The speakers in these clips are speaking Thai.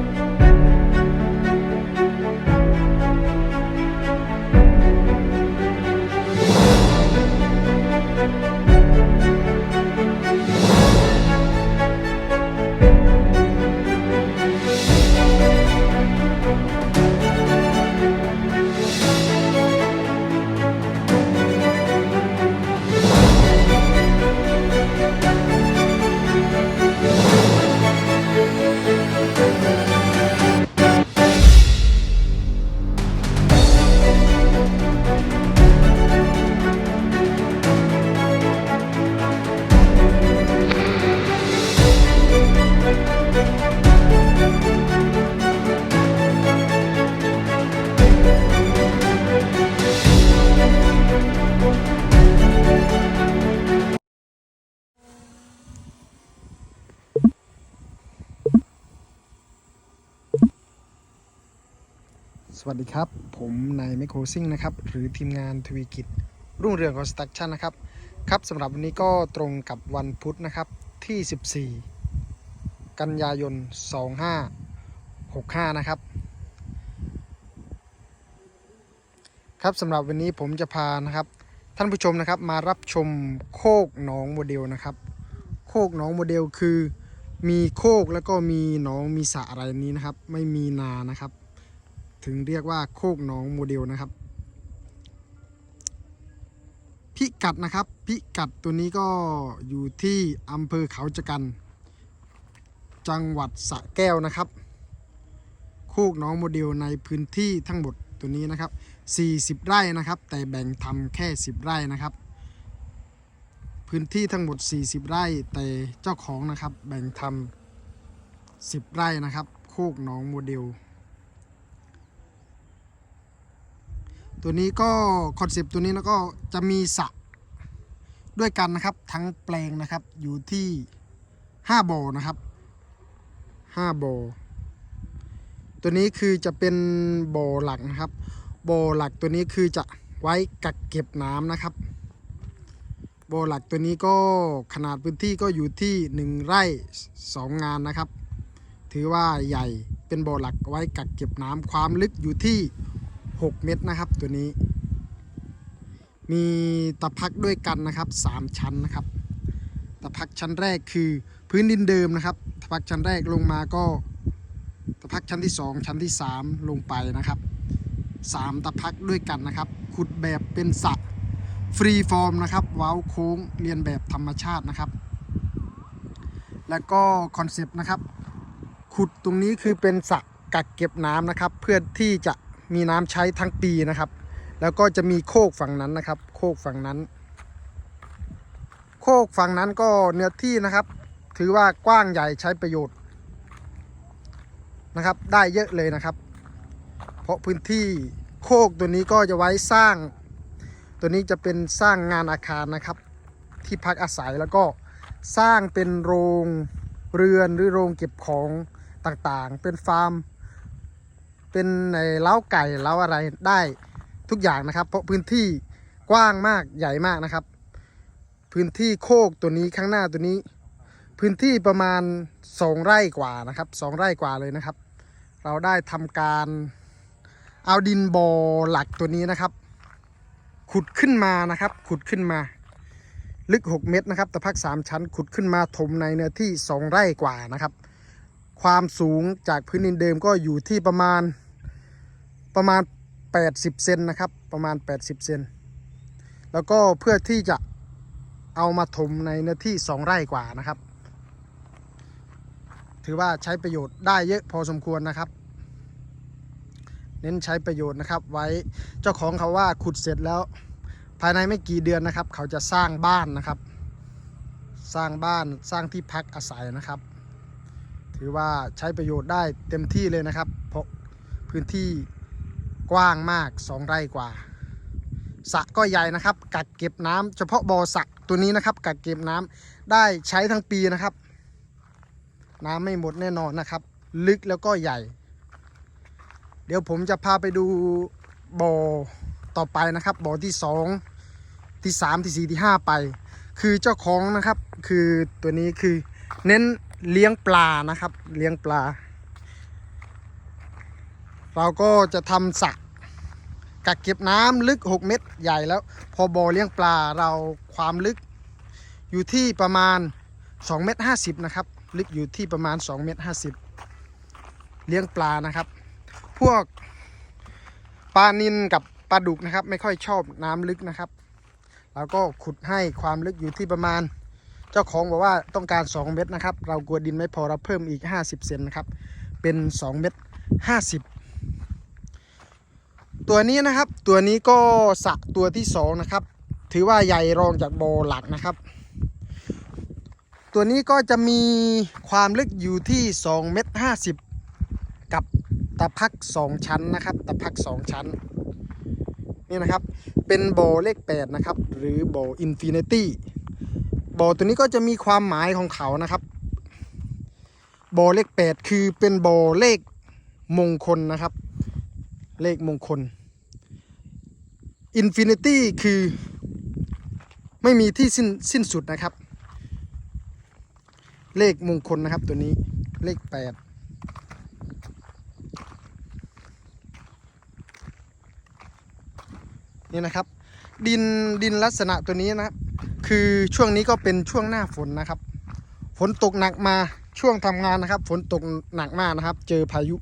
ส วัสดีครับ ผมนายไมโครซิ่งนะครับ หรือทีมงานทวีกิจ รุ่งเรืองคอนสตรักชั่นนะครับ ครับสำหรับวันนี้ก็ตรงกับวันพุธนะครับที่ 14 กันยายน 2565 นะครับ ครับสำหรับวันนี้ผมจะพานะครับ ท่านผู้ชมนะครับมารับชมโคกหนองโมเดลนะครับ โคกหนองโมเดลคือมีโคกแล้วก็มีหนองมีสระอะไรนี้นะครับ ไม่มีนานะครับ ถึงเรียกว่าโคกหนองโมเดลนะครับ พิกัดนะครับ พิกัดตัวนี้ก็อยู่ที่อำเภอเขาจะกัน จังหวัดสระแก้วนะครับ โคกหนองโมเดลในพื้นที่ทั้งหมดตัวนี้นะครับ 40 ไร่นะครับ แต่แบ่งทำแค่ 10 ไร่นะครับ พื้นที่ทั้งหมด 40 ไร่แต่เจ้าของนะครับแบ่งทำ10 ไร่นะครับ โคกหนองโมเดล ตัวนี้ก็คอนเซปต์ตัวนี้แล้วก็จะมีสระด้วยกันนะครับ ทั้งแปลงนะครับอยู่ที่5บ่อนะครับ5บ่อตัวนี้คือจะเป็นบ่อหลักนะครับบ่อหลักตัวนี้คือจะไว้กักเก็บน้ำนะครับบ่อหลักตัวนี้ก็ขนาดพื้นที่ก็อยู่ที่ 1 ไร่ 2 งานนะครับ ถือว่าใหญ่เป็นบ่อหลักไว้กักเก็บน้ำความลึกอยู่ที่ 6 เม็ดนะครับตัวนี้ มีตะพักด้วยกันนะครับ 3 ชั้นนะครับ ตะพักชั้นแรกคือพื้นดินเดิมนะครับ ตะพักชั้นแรกลงมาก็ ตะพักชั้นที่ 2 ชั้นที่ 3 ลงไปนะครับ 3 ตะพักด้วยกันนะครับ ขุดแบบเป็นสระฟรีฟอร์มนะครับ เว้าโค้งเรียนแบบธรรมชาตินะครับ แล้วก็คอนเซปต์นะครับ ขุดตรงนี้คือเป็นสระกักเก็บน้ำนะครับ เพื่อที่จะ มีน้ำใช้ทั้งปีนะครับ แล้วก็จะมีโคกฝั่งนั้นนะครับ โคกฝั่งนั้น โคกฝั่งนั้นก็เนื้อที่นะครับ ถือว่ากว้างใหญ่ใช้ประโยชน์นะครับ ได้เยอะเลยนะครับ เพราะพื้นที่โคกตัวนี้ก็จะไว้สร้าง ตัวนี้จะเป็นสร้างงานอาคารนะครับ ที่พักอาศัยแล้วก็สร้างเป็นโรงเรือนหรือโรงเก็บของต่างๆ เป็นฟาร์ม เป็นในเล้าไก่เล้าอะไรได้ทุกอย่างนะครับ เพราะพื้นที่กว้างมากใหญ่มากนะครับ พื้นที่โคกตัวนี้ข้างหน้าตัวนี้ พื้นที่ประมาณ2ไร่กว่านะครับ2ไร่กว่าเลยนะครับ เราได้ทำการเอาดินบอหลักตัวนี้นะครับ ขุดขึ้นมานะครับ ขุดขึ้นมา ลึก 6 เมตรนะครับตะพัก 3 ชั้น ขุดขึ้นมาถมในเนื้อที่ 2 ไร่กว่านะครับ ความสูงจากพื้นดินเดิมก็อยู่ที่ประมาณประมาณ 80 เซนนะครับ ประมาณ 80 เซน แล้วก็เพื่อที่จะเอามาถมในเนื้อที่ 2 ไร่กว่านะครับ ถือว่าใช้ประโยชน์ได้เยอะพอสมควรนะครับ เน้นใช้ประโยชน์นะครับ ไว้เจ้าของเขาว่าขุดเสร็จแล้ว ภายในไม่กี่เดือนนะครับ เขาจะสร้างบ้านนะครับ สร้างบ้านสร้างที่พักอาศัยนะครับ ถือว่าใช้ประโยชน์ได้เต็มที่เลยนะครับ เพราะพื้นที่กว้างมาก 2 ไร่กว่าสระก็ใหญ่นะครับ กักเก็บน้ำเฉพาะบ่อสระตัวนี้นะครับ กักเก็บน้ำได้ใช้ทั้งปีนะครับ น้ำไม่หมดแน่นอนนะครับ ลึกแล้วก็ใหญ่ เดี๋ยวผมจะพาไปดูบ่อต่อไปนะครับบ่อที่ 2 ที่ 3 ที่ 4 ที่ 5 ไป คือเจ้าของนะครับ คือตัวนี้คือเน้น เลี้ยงปลานะครับ เลี้ยงปลา เราก็จะทำสระกักเก็บน้ำลึก 6 เมตรใหญ่แล้ว พอบ่อเลี้ยงปลาเราความลึกอยู่ที่ประมาณ2เมตร50นะครับ ลึกอยู่ที่ประมาณ2เมตร50 เลี้ยงปลานะครับ พวกปลานินกับปลาดุกนะครับ ไม่ค่อยชอบน้ำลึกนะครับเราก็ขุดให้ความลึกอยู่ที่ประมาณ เจ้าของบอกว่าต้องการ 2 เมตรนะครับ เรากลัวดินไม่พอเราเพิ่มอีก 50 เซนนะครับ เป็น 2 เมตร50 ตัวนี้นะครับ ตัวนี้ก็สระตัวที่ 2 นะครับ ถือว่าใหญ่รองจากโบอหลักนะครับ ตัวนี้ก็จะมีความลึกอยู่ที่ 2 เมตร50 กับตะพัก 2 ชั้นนะครับ ตะพัก 2 ชั้น นี่นะครับ เป็นโบอเลข 8 นะครับ หรือโบอินฟินิตี้ บ่อตัวนี้ก็จะมีความหมายของเขานะครับบ่อเลขแปดคือเป็นบ่อเลขมงคลนะครับ เลขมงคลอินฟินิตี้คือไม่มีที่สิ้นสิ้นสุดนะครับ เลขมงคลนะครับตัวนี้เลขแปดนี่นะครับ ดินดินลักษณะตัวนี้นะครับ คือช่วงนี้ก็เป็นช่วงหน้าฝนนะครับ ฝนตกหนักมาช่วงทำงานนะครับ ฝนตกหนักมากนะครับ เจอพายุ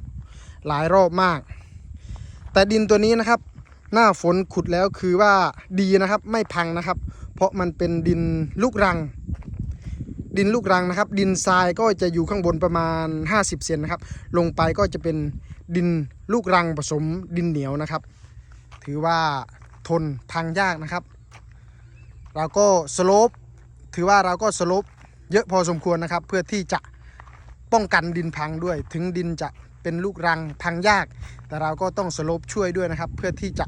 หลายรอบมาก แต่ดินตัวนี้นะครับ หน้าฝนขุดแล้วคือว่าดีนะครับไม่พังนะครับ เพราะมันเป็นดินลูกรัง ดินลูกรังนะครับ ดินทรายก็จะอยู่ข้างบนประมาณ 50เซนนะครับ ลงไปก็จะเป็นดินลูกรังผสมดินเหนียวนะครับ ถือว่าทนพังยากนะครับ เราก็สโลปถือว่าเราก็สโลปเยอะพอสมควรนะครับ เพื่อที่จะป้องกันดินพังด้วย ถึงดินจะเป็นลูกรังพังยาก แต่เราก็ต้องสโลปช่วยด้วยนะครับ เพื่อที่จะ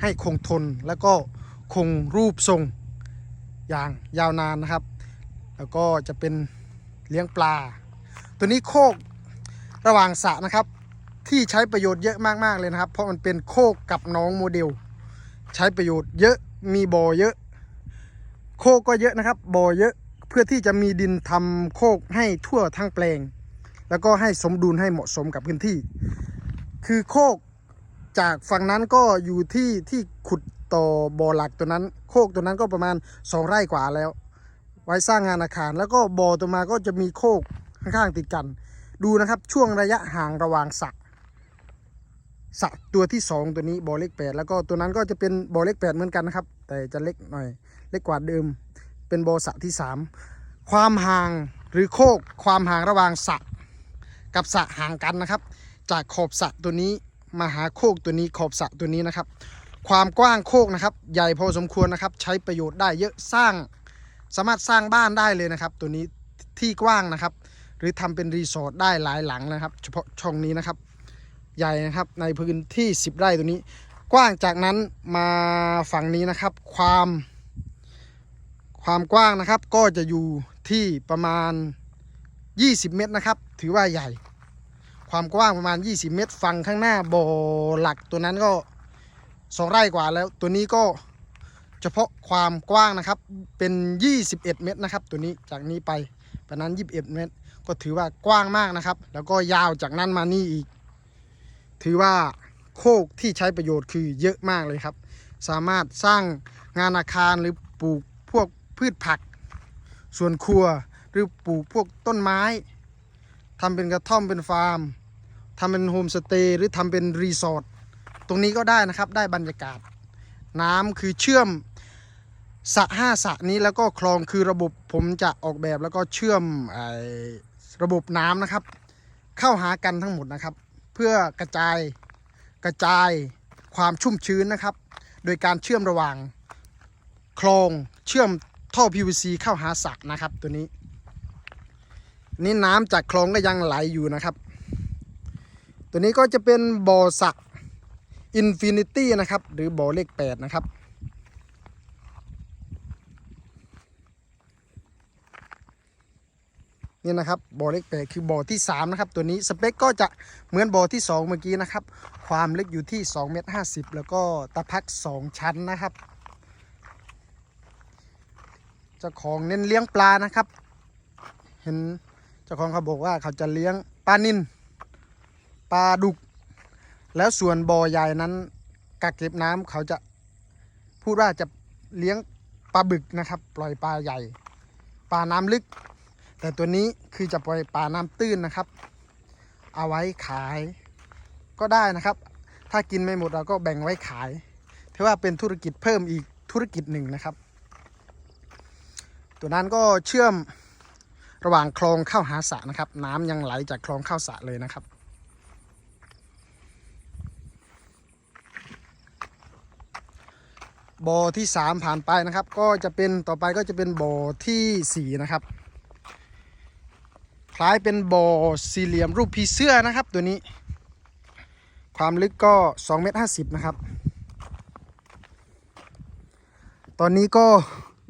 ให้คงทนแล้วก็คงรูปทรงอย่างยาวนานนะครับ แล้วก็จะเป็นเลี้ยงปลา ตัวนี้โคกระหว่างสระนะครับ ที่ใช้ประโยชน์เยอะมากๆเลยนะครับ เพราะมันเป็นโคกกับน้องโมเดล ใช้ประโยชน์เยอะมีบ่อเยอะ โคกก็เยอะนะครับบ่อเยอะเพื่อที่จะมีดินทำโคกให้ทั่วทั้งแปลง แล้วก็ให้สมดุลให้เหมาะสมกับพื้นที่ คือโคกจากฝั่งนั้นก็อยู่ที่ที่ขุดต่อบ่อหลักตัวนั้น โคกตัวนั้นก็ประมาณ 2 ไร่กว่าแล้ว ไว้สร้างงานอาคาร แล้วก็บ่อตัวมาก็จะมีโคกข้างๆติดกัน ดูนะครับช่วงระยะห่างระหว่างสระ สะตัวที่ 2 ตัวนี้บ่อเล็กแปดแล้วก็ตัวนั้นก็จะเป็นบ่อเล็กแปดเหมือนกันนะครับ แต่จะเล็กหน่อย เล็กกว่าเดิม เป็นบ่อสะที่ 3 ความห่างหรือโคกความห่างระหว่างสะกับสะห่างกันนะครับ จากขอบสะตัวนี้มาหาโคกตัวนี้ขอบสะตัวนี้นะครับ ความกว้างโคกนะครับ ใหญ่พอสมควรนะครับ ใช้ประโยชน์ได้เยอะสร้าง สามารถสร้างบ้านได้เลยนะครับ ตัวนี้ที่กว้างนะครับ หรือทำเป็นรีสอร์ทได้หลายหลังนะครับ เฉพาะช่องนี้นะครับ ใหญ่นะครับ ในพื้นที่ 10 ไร่ตัวนี้ กว้างจากนั้นมาฝั่งนี้นะครับ ความ ความกว้างนะครับ ก็จะอยู่ที่ประมาณ 20 เมตรนะครับ ถือว่าใหญ่ ความกว้างประมาณ 20 เมตร ฝั่งข้างหน้าบ่อหลักตัวนั้นก็2ไร่กว่าแล้ว ตัวนี้ก็เฉพาะความกว้างนะครับเป็น 21 เมตรนะครับ ตัวนี้จากนี้ไปประมาณ21 เมตร ก็ถือว่ากว้างมากนะครับ แล้วก็ยาวจากนั้นมานี่อีก ถือว่าโคกที่ใช้ประโยชน์คือเยอะมากเลยครับ สามารถสร้างงานอาคารหรือปลูกพวกพืชผักสวนครัวหรือปลูกพวกต้นไม้ทำเป็นกระท่อมเป็นฟาร์มทำเป็นโฮมสเตย์หรือทำเป็นรีสอร์ทตรงนี้ก็ได้นะครับได้บรรยากาศ น้ำคือเชื่อมสระห้าสระนี้แล้วก็คลองคือระบบผมจะออกแบบแล้วก็เชื่อมอระบบน้ำนะครับ เข้าหากันทั้งหมดนะครับ พื่อกระจายกระจายความชุ่มชื้นนะครับ โดยการเชื่อมระหว่างคลองเชื่อมท่อ PVC เข้าหาสระนะครับตัวนี้ นี่น้ำจากคลองก็ยังไหลอยู่นะครับ ตัวนี้ก็จะเป็นบ่อสักอินฟินิตี้นะครับ หรือบ่อเลข8นะครับ นี่นะครับบ่อเลขแปดคือบ่อที่ 3 นะครับ ตัวนี้สเปคก็จะเหมือนบ่อที่ 2 เมื่อกี้นะครับ ความลึกอยู่ที่2เมตร50แล้วก็ตะพัก 2 ชั้นนะครับเจ้าของเน้นเลี้ยงปลานะครับ เห็นเจ้าของเขาบอกว่าเขาจะเลี้ยงปลานินปลาดุก แล้วส่วนบ่อใหญ่นั้นกักเก็บน้ำเขาจะพูดว่าจะเลี้ยงปลาบึกนะครับ ปล่อยปลาใหญ่ ปลาน้ำลึก แต่ตัวนี้คือจะปล่อยปลาน้ำตื้นนะครับ เอาไว้ขายก็ได้นะครับ ถ้ากินไม่หมดเราก็แบ่งไว้ขายถือว่าเป็นธุรกิจเพิ่มอีกธุรกิจหนึ่งนะครับ ตัวนั้นก็เชื่อมระหว่างคลองเข้าหาสระนะครับ น้ำยังไหลจากคลองเข้าสระเลยนะครับบ่อที่ 3 ผ่านไปนะครับ ก็จะเป็นต่อไปก็จะเป็นบ่อทีสี่4 นะครับ ล้ายเป็นบ่อสี่เหลี่ยมรูปผีเสื้อนะครับ ตัวนี้ ความลึกก็2เมตร50นะครับ ตอนนี้ก็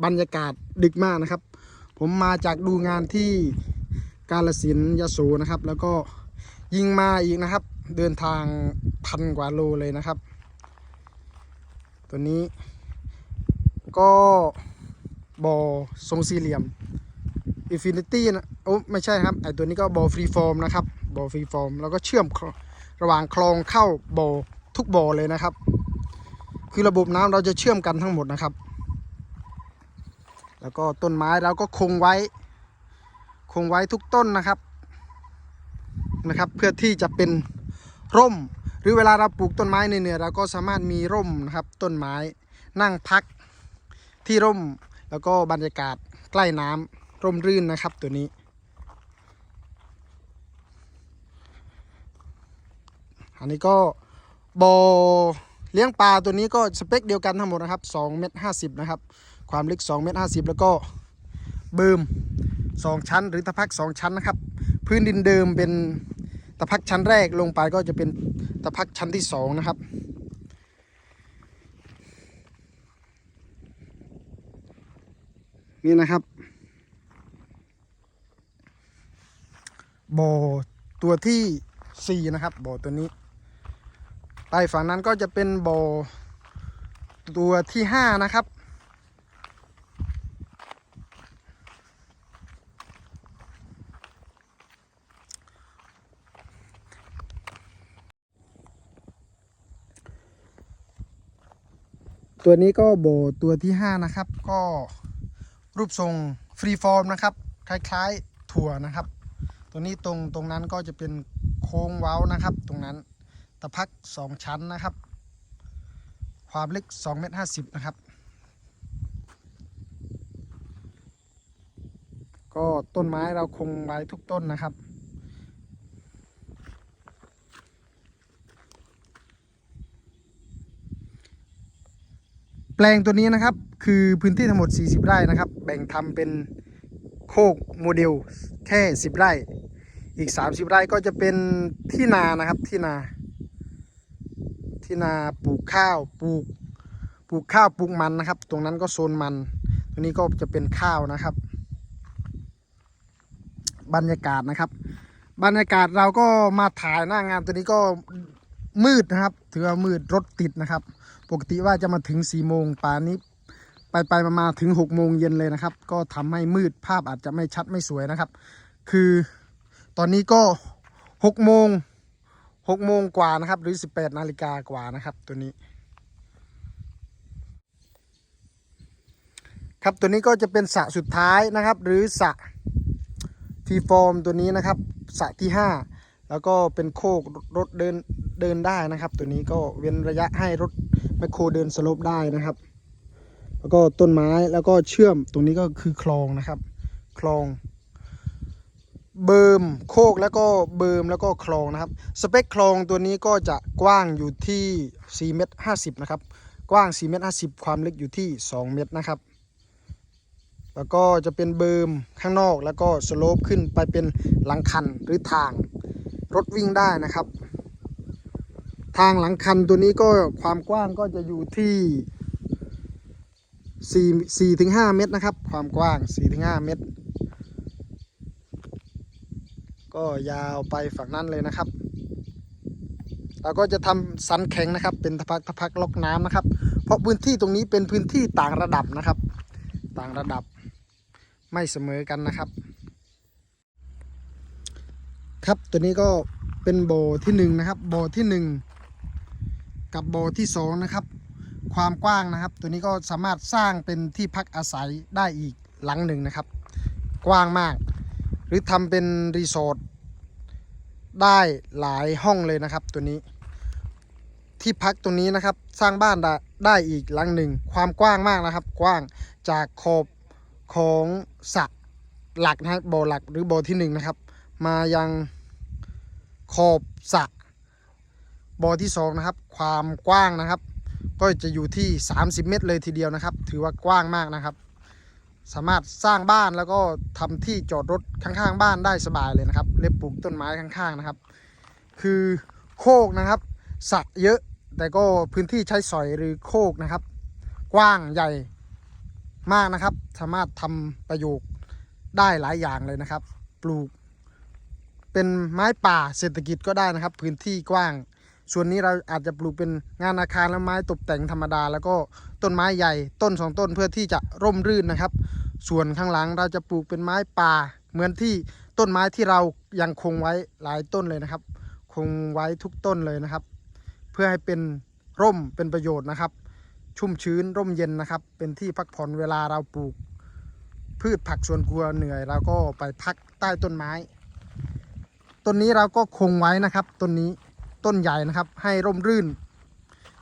บรรยากาศดึกมากนะครับ ผมมาจากดูงานที่กาลสินยโสนะครับ แล้วก็ยิงมาอีกนะครับ เดินทางพันกว่าโลเลยนะครับ ตัวนี้ก็บ่อทรงสี่เหลี่ยม Infinity นะโอ้ไม่ใช่ครับไอตัวนี้ก็บ่อฟรีฟอร์มนะครับบ่อฟรีฟอร์มแล้วก็เชื่อมระหว่างคลองเข้าบ่อทุกบ่อเลยนะครับ คือระบบน้ำเราจะเชื่อมกันทั้งหมดนะครับ แล้วก็ต้นไม้เราก็คงไว้ คงไว้ทุกต้นนะครับนะครับ เพื่อที่จะเป็นร่ม หรือเวลาเราปลูกต้นไม้ในเหนือเราก็สามารถมีร่มนะครับ ต้นไม้นั่งพักที่ร่มแล้วก็บรรยากาศใกล้น้ำ ร่มรื่นนะครับตัวนี้ อันนี้ก็บอ่อเลี้ยงปลาตัวนี้ก็สเปคเดียวกันทั้งหมดนะครับ2เมตร50 นะครับ ความลึก2เมตร50 แล้วก็เบิม2 ชั้น หรือตะพัก 2 ชั้นนะครับ พื้นดินเดิมเป็นตะพักชั้นแรกลงไปก็จะเป็นตะพักชั้นที่ 2 นะครับ นี่นะครับ บ่อตัวที่4นะครับบ่อตัวนี้ไปฝั่งนั้นก็จะเป็นบ่อตัวที่5นะครับ ตัวนี้ก็โบตัวที่5นะครับ ก็รูปทรงฟรีฟอร์มนะครับ คล้ายๆถั่วนะครับ ตัวนี้ตรงตรงนั้นก็จะเป็นโค้งเว้านะครับ ตรงนั้นตะพัก 2 ชั้นนะครับ ความลึก2เมตร50 นะครับ ก็ต้นไม้เราคงไว้ทุกต้นนะครับแปลงตัวนี้นะครับคือพื้นที่ทั้งหมด 40 ไร่นะครับ แบ่งทำเป็น โคกโมเดลแค่10ไร่ อีก30ไร่ก็จะเป็นที่นานะครับที่นา ที่นาปลูกข้าวปลูกปลูกข้าวปลูกมันนะครับ ตรงนั้นก็โซนมัน ตรงนี้ก็จะเป็นข้าวนะครับ บรรยากาศนะครับ บรรยากาศเราก็มาถ่ายหน้างานตัวนี้ก็มืดนะครับ ถือว่ามืดรถติดนะครับ ปกติว่าจะมาถึง4ี่โมงป่านนี้ ไปไปมามาถึง6กโมงเย็นเลยนะครับ ก็ทำให้มืดภาพอาจจะไม่ชัดไม่สวยนะครับ คือตอนนี้ก็6โมง6โมงกว่านะครับ หรือ18นาฬิกากว่านะครับ ตัวนี้ ครับตัวนี้ก็จะเป็นสระสุดท้ายนะครับ หรือสระทีฟอร์มตัวนี้นะครับสระที่5แล้วก็เป็นโคกรถเดินเดินได้นะครับ ตัวนี้ก็เว้นระยะให้รถแมคโครเดินสโลปได้นะครับ แล้วก็ต้นไม้แล้วก็เชื่อมตรงนี้ก็คือคลองนะครับ คลอง เบิมโคกแล้วก็เบิมแล้วก็คลองนะครับ สเปคคลองตัวนี้ก็จะกว้างอยู่ที่4เมตร50นะครับ กว้าง4เมตร50 ความลึกอยู่ที่ 2 เมตรนะครับ แล้วก็จะเป็นเบิมข้างนอกแล้วก็สโลปขึ้นไปเป็นหลังคันหรือทาง รถวิ่งได้นะครับ ทางหลังคันตัวนี้ก็ความกว้างก็จะอยู่ที่ 4 4ถึง5เมตรนะครับ ความกว้าง4ถึง5เมตร ก็ยาวไปฝั่งนั้นเลยนะครับ เราก็จะทำสันแข็งนะครับ เป็นทะพักทะพักล็อกน้ำนะครับ เพราะพื้นที่ตรงนี้เป็นพื้นที่ต่างระดับนะครับ ต่างระดับไม่เสมอกันนะครับ ครับตัวนี้ก็เป็นโบที่หนึ่งนะครับโบที่หนึ่งกับโบที่สองนะครับ ความกว้างนะครับ ตัวนี้ก็สามารถสร้างเป็นที่พักอาศัยได้อีกหลังหนึ่งนะครับ กว้างมาก หรือทำเป็นรีสอร์ทได้หลายห้องเลยนะครับ ตัวนี้ ที่พักตรงนี้นะครับสร้างบ้านได้ได้อีกหลังหนึ่ง ความกว้างมากนะครับ กว้างจากขอบของสระหลักนะบบ่อหลักหรือบ่อที่หนึ่งนะครับ มายังขอบสระบ่อที่สองนะครับ ความกว้างนะครับ ก็จะอยู่ที่ 30 เมตรเลยทีเดียวนะครับ ถือว่ากว้างมากนะครับ สามารถสร้างบ้านแล้วก็ทำที่จอดรถข้างๆ บ้านได้สบายเลยนะครับ เล็บปลูกต้นไม้ข้างๆนะครับ คือโคกนะครับสระเยอะแต่ก็พื้นที่ใช้สอยหรือโคกนะครับ กว้างใหญ่มากนะครับ สามารถทำประโยชน์ได้หลายอย่างเลยนะครับ ปลูก เป็นไม้ป่าเศรษฐกิจก็ได้นะครับ พื้นที่กว้าง ส่วนนี้เราอาจจะปลูกเป็นงานอาคารและไม้ตกแต่งธรรมดา แล้วก็ต้นไม้ใหญ่ต้นสองต้นเพื่อที่จะร่มรื่นนะครับ ส่วนข้างหลังเราจะปลูกเป็นไม้ป่า เหมือนที่ต้นไม้ที่เรายังคงไว้หลายต้นเลยนะครับ คงไว้ทุกต้นเลยนะครับ เพื่อให้เป็นร่มเป็นประโยชน์นะครับ ชุ่มชื้นร่มเย็นนะครับ เป็นที่พักผ่อนเวลาเราปลูก พืชผักสวนครัวเหนื่อยเราก็ไปพักใต้ต้นไม้ต้นนี้เราก็คงไว้นะครับต้นนี้ ต้นใหญ่นะครับ ให้ร่มรื่น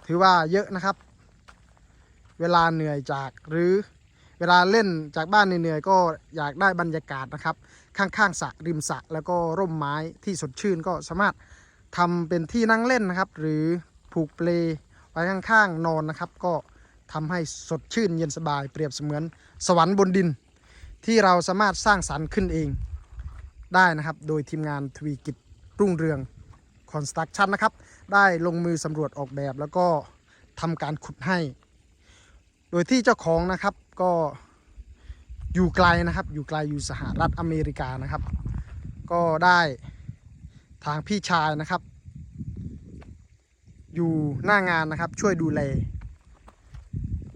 ถือว่าเยอะนะครับ เวลาเหนื่อยจากหรือเวลาเล่นจากบ้านเหนื่อยก็อยากได้บรรยากาศนะครับ ข้างๆสระริมสระแล้วก็ร่มไม้ที่สดชื่นก็สามารถทำเป็นที่นั่งเล่นนะครับ หรือผูกเปลไว้ข้างๆนอนนะครับ ก็ทำให้สดชื่นเย็นสบายเปรียบเสมือนสวรรค์บนดิน ที่เราสามารถสร้างสรรค์ขึ้นเองได้นะครับ โดยทีมงานทวีกิจรุ่งเรือง คอนสตรักชั่นนะครับ ได้ลงมือสำรวจออกแบบแล้วก็ทำการขุดให้ โดยที่เจ้าของนะครับก็อยู่ไกลนะครับ อยู่ไกลอยู่สหรัฐอเมริกานะครับ ก็ได้ทางพี่ชายนะครับ อยู่หน้างานนะครับช่วยดูแล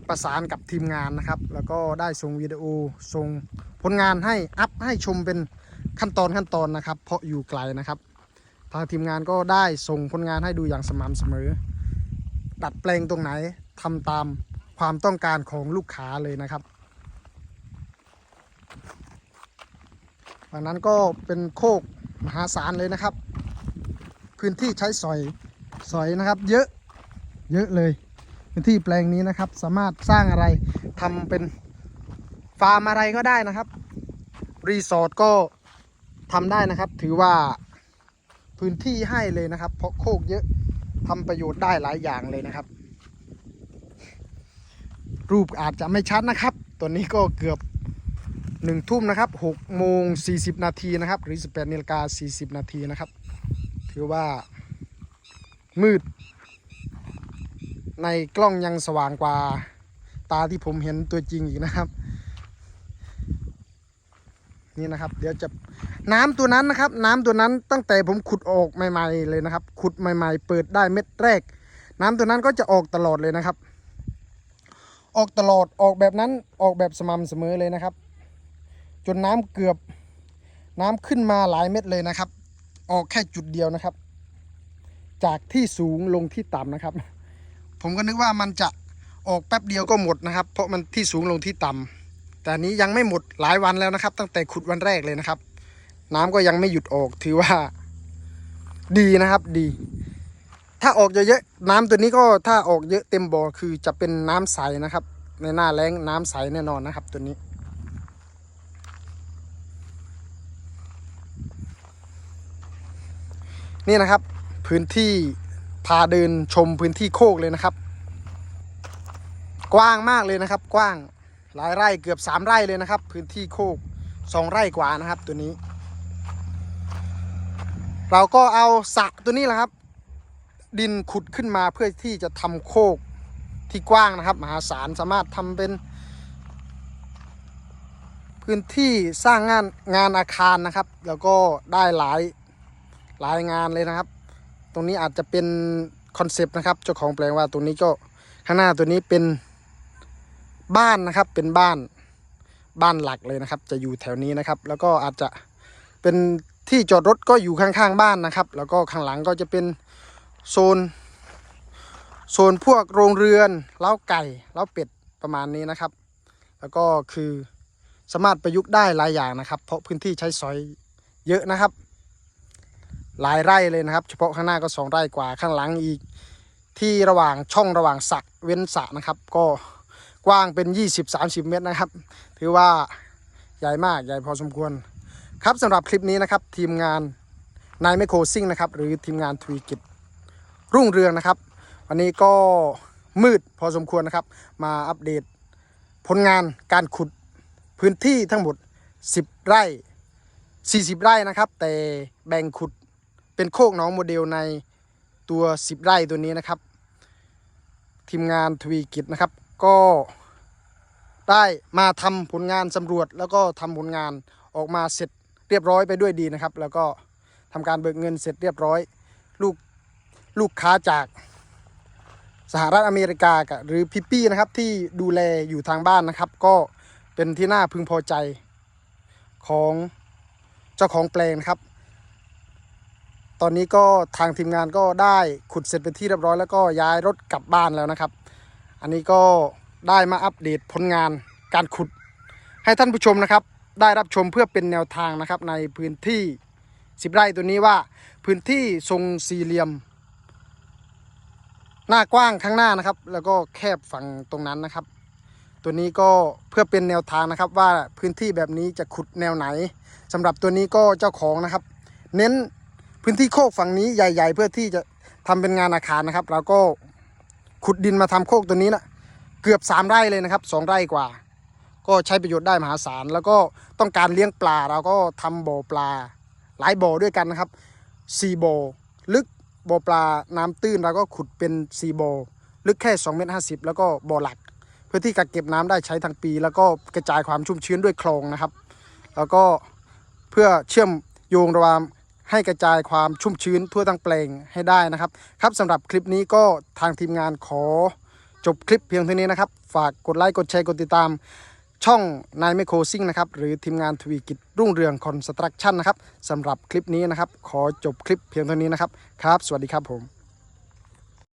ประสานกับทีมงานนะครับ แล้วก็ได้ส่งวิดีโอส่งผลงานให้อัพให้ชมเป็นขั้นตอนขั้นตอนนะครับ เพราะอยู่ไกลนะครับ ทางทีมงานก็ได้ส่งผลงานให้ดูอย่างสม่ำเสมอ ดัดแปลงตรงไหนทำตามความต้องการของลูกค้าเลยนะครับดังนั้นก็เป็นโคกมหาศาลเลยนะครับ พื้นที่ใช้สอยสอยนะครับ เยอะเยอะเลยพื้นที่แปลงนี้นะครับ สามารถสร้างอะไรทำเป็นฟาร์มอะไรก็ได้นะครับรีสอร์ทก็ทำได้นะครับ ถือว่า พื้นที่ให้เลยนะครับ เพราะโคกเยอะทำประโยชน์ได้หลายอย่างเลยนะครับ รูปอาจจะไม่ชัดนะครับตัวนี้ก็เกือบหนึ่งทุ่มนะครับหกโมงสี่สิบนาทีนะครับ หรือสิบแปดนาฬิกาสี่สิบนาทีนะครับ ถือว่ามืด ในกล้องยังสว่างกว่าตาที่ผมเห็นตัวจริงอีกนะครับ นี่นะครับ เดี๋ยวจะ น้ำตัวนั้นนะครับ น้ำตัวนั้นตั้งแต่ผมขุดออกใหม่ๆเลยนะครับ ขุดใหม่ ๆ เปิดได้เม็ดแรก น้ำตัวนั้นก็จะออกตลอดเลยนะครับ ออกตลอดออกแบบนั้นออกแบบสม่ำเสมอเลยนะครับ จนน้ำเกือบน้ำขึ้นมาหลายเม็ดเลยนะครับ ออกแค่จุดเดียวนะครับ จากที่สูงลงที่ต่ำนะครับ ผมก็นึกว่ามันจะออกแป๊บเดียวก็หมดนะครับ เพราะมันที่สูงลงที่ต่ำแต่นี้ยังไม่หมดหลายวันแล้วนะครับ ตั้งแต่ขุดวันแรกเลยนะครับ น้ำก็ยังไม่หยุดออกถือว่า ดีนะครับดี ถ้าออกเยอะๆน้ำตัวนี้ก็ถ้าออกเยอะเต็มบ่อคือจะเป็นน้ำใสนะครับ ในหน้าแล้งน้ำใสแน่นอนนะครับ ตัวนี้ นี่นะครับพื้นที่พาเดินชมพื้นที่โคกเลยนะครับ กว้างมากเลยนะครับ กว้างหลายไร่เกือบสามไร่เลยนะครับ พื้นที่โคกสองไร่กว่านะครับ ตัวนี้ เราก็เอาสระตัวนี้แหละครับ ดินขุดขึ้นมาเพื่อที่จะทำโคกที่กว้างนะครับ มหาศาลสามารถทำเป็น พื้นที่สร้างงานงานอาคารนะครับ แล้วก็ได้หลายหลายงานเลยนะครับ ตรงนี้อาจจะเป็นคอนเซปต์นะครับเจ้าของแปลงว่าตรงนี้ก็ข้างหน้าตัวนี้เป็นบ้านนะครับเป็นบ้านบ้านหลักเลยนะครับ จะอยู่แถวนี้นะครับ แล้วก็อาจจะเป็น ที่จอดรถก็อยู่ข้างๆบ้านนะครับ แล้วก็ข้างหลังก็จะเป็นโซนส่วนพวกโรงเรือนเล้าไก่เล้าเป็ดประมาณนี้นะครับ แล้วก็คือสามารถประยุกต์ได้หลายอย่างนะครับ เพราะพื้นที่ใช้สอยเยอะนะครับ หลายไร่เลยนะครับ เฉพาะข้างหน้าก็สองไร่กว่าข้างหลังอีก ที่ระหว่างช่องระหว่างสระเว้นสะนะครับ ก็กว้างเป็น 20-30 เมตรนะครับ ถือว่าใหญ่มากใหญ่พอสมควร ครับสำหรับคลิปนี้นะครับทีมงานนายไมโครซิ่งนะครับหรือทีมงานทวีกิจรุ่งเรืองนะครับ วันนี้ก็มืดพอสมควรนะครับ มาอัปเดตผลงานการขุดพื้นที่ทั้งหมด 10 ไร่ 40 ไร่นะครับ แต่แบ่งขุดเป็นโคกหน้องโมเดลในตัว 10 ไร่ตัวนี้นะครับ ทีมงานทวีกิจนะครับ ก็ได้มาทำผลงานสำรวจแล้วก็ทำผลงานออกมาเสร็จ เรียบร้อยไปด้วยดีนะครับ แล้วก็ทำการเบิกเงินเสร็จเรียบร้อย ลูกลูกค้าจากสหรัฐอเมริกากหรือพี่ปี้นะครับที่ดูแลอยู่ทางบ้านนะครับ ก็เป็นที่น่าพึงพอใจของเจ้าของแปลงนครับ ตอนนี้ก็ทางทีมงานก็ได้ขุดเสร็จเป็นที่เรียบร้อยแล้วก็ย้ายรถกลับบ้านแล้วนะครับ อันนี้ก็ได้มาอัปเดตผลงานการขุดให้ท่านผู้ชมนะครับ ได้รับชมเพื่อเป็นแนวทางนะครับในพื้นที่ 10 ไร่ตัวนี้ว่าพื้นที่ทรงสี่เหลี่ยม หน้ากว้างข้างหน้านะครับ แล้วก็แคบฝั่งตรงนั้นนะครับ ตัวนี้ก็เพื่อเป็นแนวทางนะครับว่าพื้นที่แบบนี้จะขุดแนวไหนสำหรับตัวนี้ก็เจ้าของนะครับ เน้นพื้นที่โคกฝั่งนี้ใหญ่ ๆ เพื่อที่จะทำเป็นงานอาคารนะครับแล้วก็ขุดดินมาทำโคกตัวนี้นะเกือบ 3 ไร่เลยนะครับ 2 ไร่กว่า ก็ใช้ประโยชน์ได้มหาศาล แล้วก็ต้องการเลี้ยงปลาเราก็ทำบ่อปลา หลายบ่อด้วยกันนะครับสี่บ่อลึกบ่อปลาน้ำตื้นเราก็ขุดเป็นสี่บ่อลึกแค่2เมตรห้าสิบแล้วก็บ่อหลัก เพื่อที่กักเก็บน้ำได้ใช้ทั้งปี แล้วก็กระจายความชุ่มชื้นด้วยคลองนะครับ แล้วก็เพื่อเชื่อมโยงระหว่างให้กระจายความชุ่มชื้นทั่วทั้งแปลงให้ได้นะครับ ครับสำหรับคลิปนี้ก็ทางทีมงานขอจบคลิปเพียงเท่านี้นะครับ ฝากกดไลค์กดแชร์กดติดตาม ช่องนายไมโครซิ่งนะครับหรือทีมงานทวีกิจรุ่งเรืองคอนสตรักชั่นนะครับสำหรับคลิปนี้นะครับ ขอจบคลิปเพียงเท่านี้นะครับครับ สวัสดีครับผม